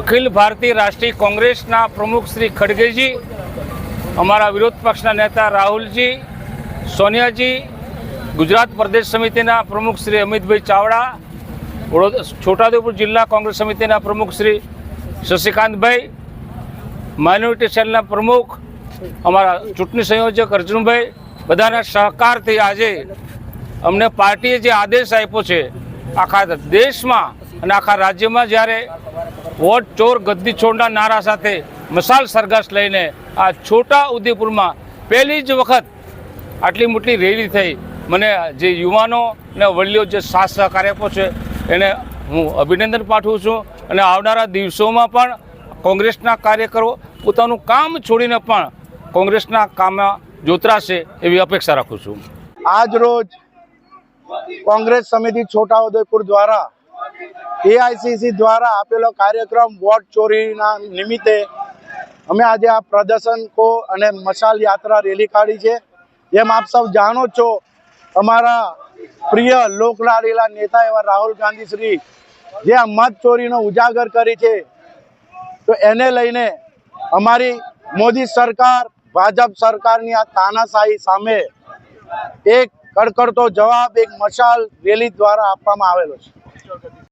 અખિલ ભારતીય રાષ્ટ્રીય કોંગ્રેસના પ્રમુખ શ્રી ખડગેજી, અમારા વિરોધ પક્ષના નેતા રાહુલજી, સોનિયાજી, ગુજરાત પ્રદેશ સમિતિના પ્રમુખ શ્રી અમિતભાઈ ચાવડા વડોદરા છોટાઉદેપુર જિલ્લા કોંગ્રેસ સમિતિના પ્રમુખ શ્રી શશિકાંતભાઈ, માઇનોરિટી સેલના પ્રમુખ, અમારા ચૂંટણી સંયોજક અર્જુનભાઈ, બધાના સહકારથી આજે અમને પાર્ટીએ જે આદેશ આપ્યો છે, આખા દેશમાં અને આખા રાજ્યમાં જ્યારે વોટ ચોર ગદ્દી છોડના નારા સાથે મસાલ સરઘસ લઈને આ છોટા ઉદેપુરમાં પહેલી જ વખત આટલી મોટી રેલી થઈ. મને જે યુવાનો અને વડીલો જે સાથ સહકાર આપ્યો છે, એને હું અભિનંદન પાઠવું છું અને આવનારા દિવસોમાં પણ કોંગ્રેસના કાર્યકરો પોતાનું કામ છોડીને પણ કોંગ્રેસના કામમાં જોતરાશે એવી અપેક્ષા રાખું છું. આજ રોજ કોંગ્રેસ સમિતિ છોટાઉદેપુર દ્વારા એઆઈસીસી દ્વારા આપેલો કાર્યક્રમ વોટ ચોરીના નિમિત્તે અમે આજે આ પ્રદર્શન કો અને મશાલ યાત્રા રેલી કાઢી છે. જેમ આપ સૌ જાણો છો, અમારા પ્રિય લોકલાડીલા નેતા એવા રાહુલ ગાંધી શ્રી જે આ મત ચોરીનો ઉજાગર કરી છે, તો એને લઈને અમારી મોદી સરકાર, ભાજપ સરકારની આ તાનાશાહી સામે એક કડકડતો જવાબ, એક મશાલ રેલી દ્વારા આપવામાં આવેલો છે.